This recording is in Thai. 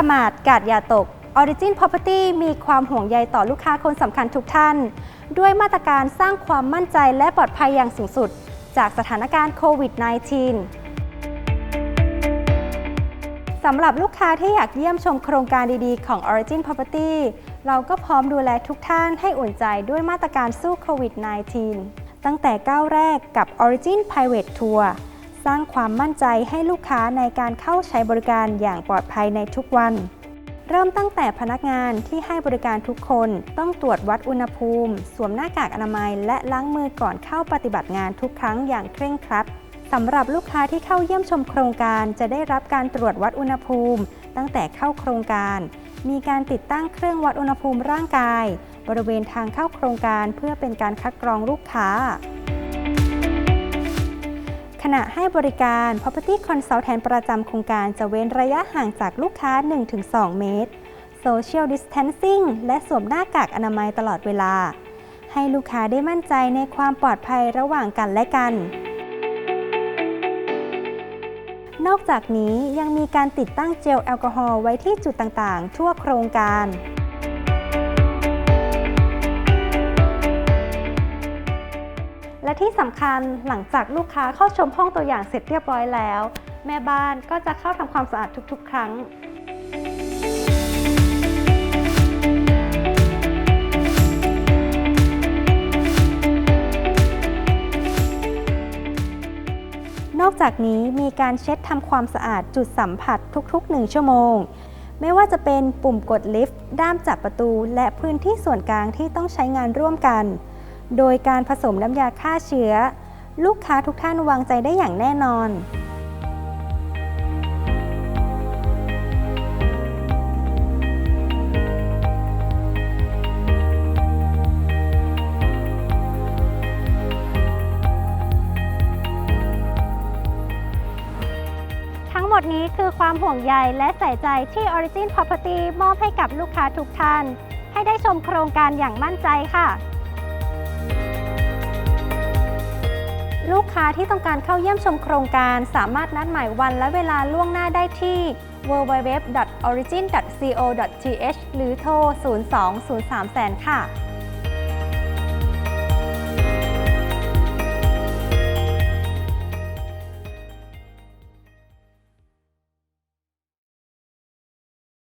ประมาทกาดอย่าตก Origin Property มีความห่วงใยต่อลูกค้าคนสำคัญทุกท่าน ด้วยมาตรการสร้างความมั่นใจและปลอดภัยอย่างสูงสุด จากสถานการณ์โควิด -19 สำหรับลูกค้าที่อยากเยี่ยมชมโครงการดีๆ ของ Origin Property เราก็พร้อมดูแลทุกท่านให้อุ่นใจด้วยมาตรการสู้โควิด -19 ตั้งแต่ก้าวแรกกับ Origin Private Tour สร้างความมั่นใจให้ลูกค้าในการเข้าใช้บริการอย่างปลอดภัยในทุกวัน เริ่มตั้งแต่พนักงานที่ให้บริการทุกคนต้องตรวจวัดอุณหภูมิ สวมหน้ากากอนามัย และล้างมือก่อนเข้าปฏิบัติงานทุกครั้งอย่างเคร่งครัดสำหรับลูกค้าที่เข้าเยี่ยมชมโครงการจะได้รับการตรวจวัดอุณหภูมิ ตั้งแต่เข้าโครงการ มีการติดตั้งเครื่องวัดอุณหภูมิร่างกาย บริเวณทางเข้าโครงการเพื่อเป็นการคัดกรองลูกค้า ขณะให้บริการ Property Consultant ประจำโครงการจะเว้นระยะห่างจากลูกค้า 1-2 เมตร Social Distancing และสวมหน้ากากอนามัยตลอดเวลา ให้ลูกค้าได้มั่นใจในความปลอดภัยระหว่างกันและกัน นอกจากนี้ยังมีการติดตั้งเจลแอลกอฮอล์ไว้ที่จุดต่างๆ ทั่วโครงการ และที่สำคัญหลังจากลูกค้าเข้าชมห้องตัวอย่างเสร็จเรียบร้อยแล้ว แม่บ้านก็จะเข้าทำความสะอาดทุกๆ ครั้งนอกจากนี้มีการเช็ดทำความสะอาดจุดสัมผัสทุก ๆ 1 ชั่วโมง ไม่ว่าจะเป็นปุ่มกดลิฟต์ ด้ามจับประตู และพื้นที่ส่วนกลางที่ต้องใช้งานร่วมกัน โดยการผสมน้ำยาฆ่าเชื้อ ลูกค้าทุกท่านวางใจได้อย่างแน่นอนทั้งหมดนี้คือความห่วงใยและใส่ใจที่ Origin Property มอบให้กับลูกค้าทุกท่าน ให้ได้ชมโครงการอย่างมั่นใจค่ะ ลูกค้าที่ต้องการเข้าเยี่ยมชมโครงการสามารถนัดหมายวันและเวลาล่วงหน้าได้ที่ www.origin.co.th หรือโทร 02 03 0 0 0ค่ะ